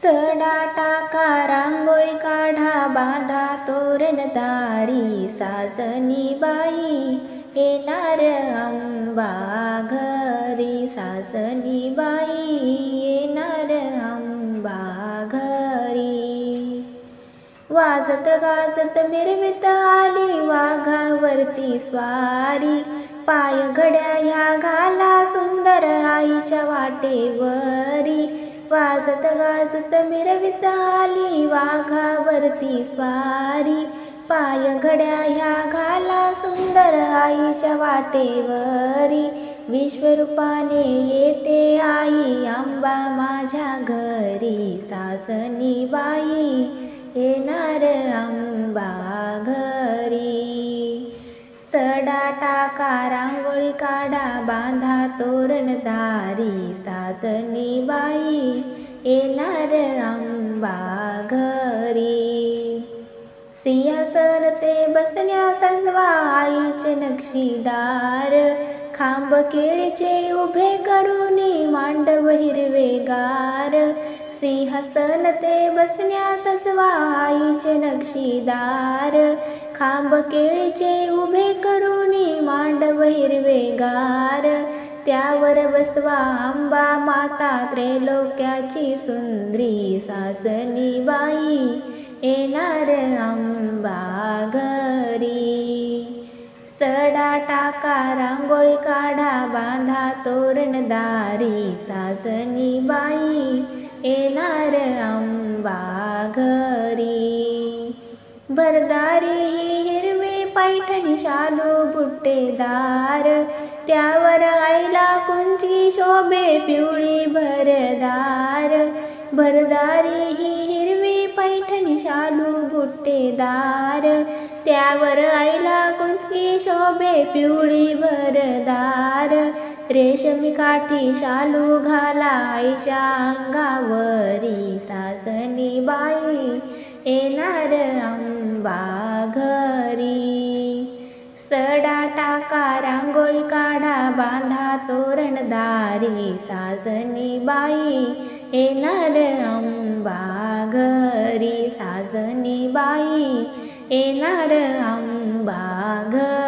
सडा टाका रांगोळी काढा बांधा तोरण दारी सासनी बाई येणार आंबा घरी. सासनी बाई येणार आंबा घरी. वाजत गाजत मिरवित आली वाघावरती स्वारी. पाय घड्या ह्या घाला सुंदर आईच्या वाटेवरी. वाजत गाजत मिरवित आली वाघावरती स्वारी. पाय घड्या ह्या घाला सुंदर आईच्या वाटेवरी. विश्वरूपाने येते आई आंबा माझ्या घरी. सासनी बाई येणार आंबा घरी. सडा टाका काढा बांधा तोरण दारी साजनी बाई येणार आंबा घरी. सिंहासन ते बसण्या सजवा आईचे नक्षीदार खांब केळीचे उभे करून मांडव हिरवेगार सिंहासन ते बसण्या सजवा आईचे नक्षीदार खांब केळीचे उभे करूनी मांडव हिरवेगार त्यावर बसवा आंबा माता त्रैलोक्याची सुंदरी सासनी बाई. येणार आंबा घरी. सडा टाका रांगोळी काढा बांधा तोरण दारी सासनी बाई. येणार आंबा घरी. भरदारी ही हिरवी पैठणी शालू बुट्टेदार. त्यावर आईला कुंची शोभे पिवळी भरदार. भरदारी ही हिरवी पैठणी शालू बुट्टेदार. त्यावर आईला कुंचकी शोभे पिवळी भरदार. रेशमी काठी शालू घाला आईच्या अंगावरी. सासनी बाई येणार अंग बाघरी सडा टाका रांगोळी काढा बांधा तोरण दारी. साजनी बाई येणार आंबा घरी. साजनी बाई येणार आंबा घरी.